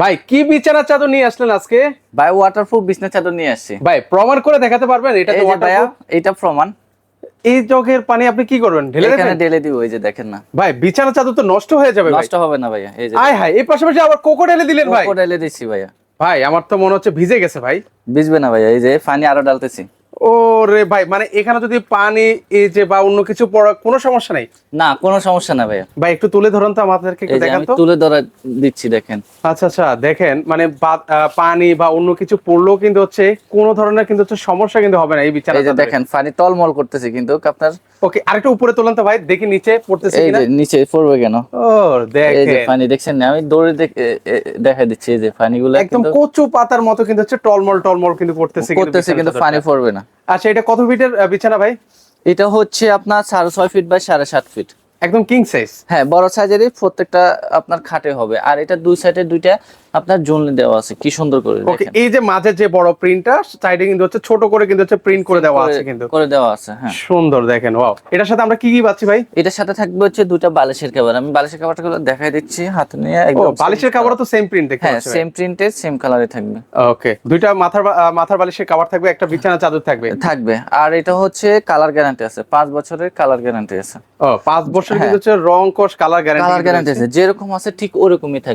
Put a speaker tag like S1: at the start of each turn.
S1: ভাই কি বিছানা চাদর নিয়ে আসলেন আজকে?
S2: ভাই ওয়াটারপ্রুফ বিছনা চাদর নিয়ে আসছি।
S1: ভাই প্রমাণ করে দেখাতে পারবেন? এটা
S2: এই
S1: তো waterproof?
S2: এটা প্রমাণ।
S1: এই জগের পানি আপনি কি করবেন? ঢেলে
S2: এখানে
S1: দেবেন?
S2: ঢেলে দিব এই যে দেখেন না।
S1: ভাই বিছানা চাদর তো নষ্ট হয়ে যাবে
S2: নষ্ট হবে না ভাইয়া এই যে
S1: আয় হায় এই পাশাপাশি আবার কোকো ঢেলে দিলেন ভাই।
S2: কোকো ঢেলে দিচ্ছি ভাইয়া।
S1: ভাই আমার তো মনে হচ্ছে ভিজে গেছে ভাই।
S2: ভিজবে না ভাইয়া এই যে পানি আরও ডালতেছি
S1: ও রে ভাই মানে এখানে যদি পানি এই যে বা অন্য কিছু পড়া কোনো সমস্যা নাই?
S2: না কোনো সমস্যা না ভাইয়া।
S1: ভাই একটু তুলে ধরুন তো আমাদেরকে একটু দেখান তো।
S2: তুলে ধরা দিচ্ছি দেখেন।
S1: আচ্ছা আচ্ছা দেখেন মানে পানি বা অন্য কিছু পড়লেও কিন্তু হচ্ছে কোনো ধরনের কিন্তু হচ্ছে সমস্যা কিন্তু হবে না এই
S2: এই যে দেখেন পানি টলমল করতেছে কিন্তু আপনার
S1: ওকে আরেকটু উপরে তোলেন তো ভাই দেখি নিচে পড়তেছে
S2: এই যে নিচে পড়বে কেন?
S1: ও
S2: এই যে পানি দেখছেন না আমি দৌড়ে দেখ- দিচ্ছি এই যে পানিগুলো
S1: একদম কচু পাতার মতো কিন্তু হচ্ছে টলমল টলমল কিন্তু পড়তেছে
S2: করতেছে কিন্তু পানি পড়বে না।
S1: আচ্ছা এটা কত ফিটের বিছানা ভাই?
S2: এটা হচ্ছে আপনার সাড়ে ছয় ফিট বাই সাড়ে সাত ফিট
S1: একদম কিং সাইজ
S2: হ্যাঁ বড় সাইজেরই প্রত্যেকটা আপনার খাটে হবে। আর এটা দুই সাইডে দুইটা আপনার জুনলি দেওয়া আছে। কি সুন্দর করে
S1: ওকে এই যে মাঝের যে বড় প্রিন্টটা সাইডে কিন্তু হচ্ছে ছোট করে কিন্তু হচ্ছে প্রিন্ট করে দেওয়া আছে কিন্তু।
S2: করে দেওয়া আছে হ্যাঁ।
S1: সুন্দর দেখেন ওয়াও এটার সাথে আমরা কি কি পাচ্ছি ভাই?
S2: এটার সাথে থাকবে হচ্ছে দুইটা বালিশের কভার আমি বালিশের কভারটা গুলো দেখাই দিচ্ছি হাতে নিয়ে একদম
S1: বালিশের কাভারও তো সেম প্রিন্ট দেখতে
S2: হ্যাঁ সেম প্রিন্টের সেম কালারে থাকবে।
S1: ওকে দুইটা মাথার মাথার বালিশের কভার থাকবে একটা বিছানা চাদর থাকবে।
S2: থাকবে। আর এটা হচ্ছে কালার গ্যারান্টি আছে পাঁচ বছরের কালার গ্যারান্টি আছে।
S1: ও পাঁচ বছর
S2: হ্যাঁ।
S1: কিন্তু হচ্ছে রং কোর্স কালার গ্যারান্টি
S2: কালার গ্যারান্টি আছে যেরকম আছে ঠিক ওরকমই থাকবে।